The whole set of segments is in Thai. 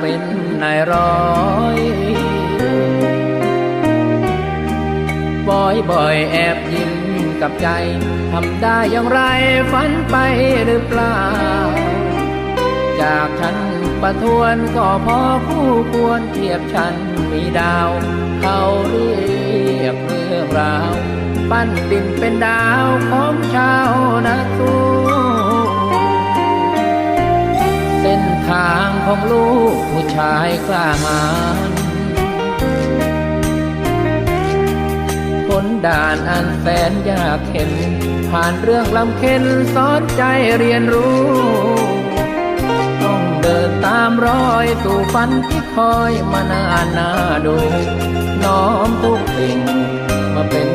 เป็นนายร้อยบ่อยบ่อยแอบยิ้มกับใจ ทำได้อย่างไรฝันไปหรือเปล่า จากฉันประทวนก็พอคู่ควรเทียบฉันมีดาว เขาเรียกเรื่องราว ปั้นดินเป็นดาวของชาว ของลูกผู้ชายกล้าหาญผลด่านอันแสนยากเข็น ผ่านเรื่องลำเค็นสอนใจเรียนรู้ ต้องเดินตามรอยสู่ฝันที่คอยมานานนาดู น้อมทุกสิ่งมาเป็น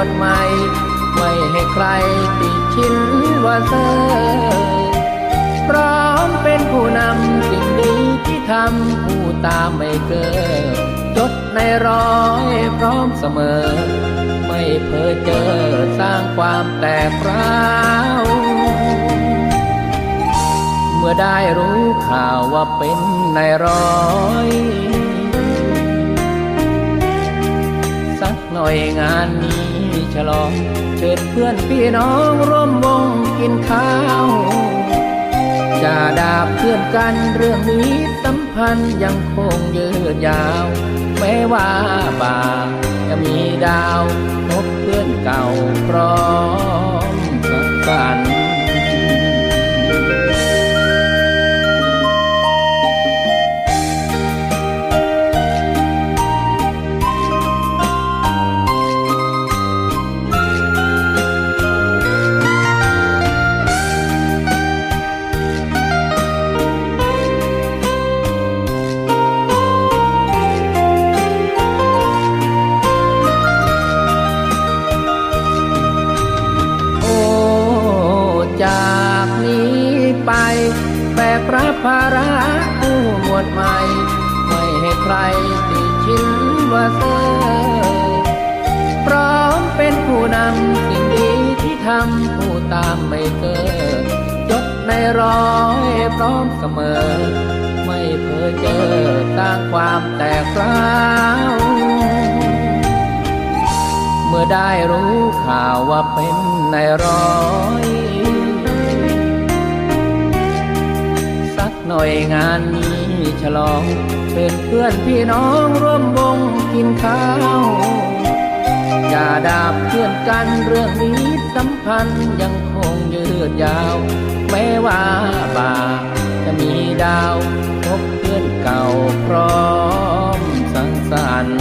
วดใหม่ ไม่ให้ใครติชินว่าเซอพร้อมเป็นผู้นำสิ่งดีที่ทำผู้ตามไม่เกินจดในร้อยพร้อมเสมอ ไม่เพ้อเจอสร้างความแตกร้าวเมื่อได้รู้ข่าวว่าเป็นนายร้อย น่อยงานนี้ฉลองเชิญเพื่อนพี่น้องร่วมวงกินข้าวจะดาบเพื่อนกันเรื่องนี้สัมพันธ์ยังคงยืดยาว แม้ว่าบ่าจะมีดาวพบเพื่อนเก่าพร้อม กรับภาระผู้หมวดใหม่ ไม่ให้ใครติชินว่าเซอพร้อมเป็นผู้นำสิ่งดีที่ทำผู้ตามไม่เกินจดในร้อยพร้อมเสมอ ไม่เพ้อเจอสร้างความแตกร้าวเมื่อได้รู้ข่าวว่าเป็นในร้อย ยงานนี้ฉลองเชิญเพื่อนพี่น้องร่วมวงกินข้าว อย่าดาบเพื่อนกันเรื่องนี้สัมพันธ์ยังคงยืดยาว แม้ว่าบ่าจะมีดาวพบเพื่อนเก่าพร้อมสังสรรค์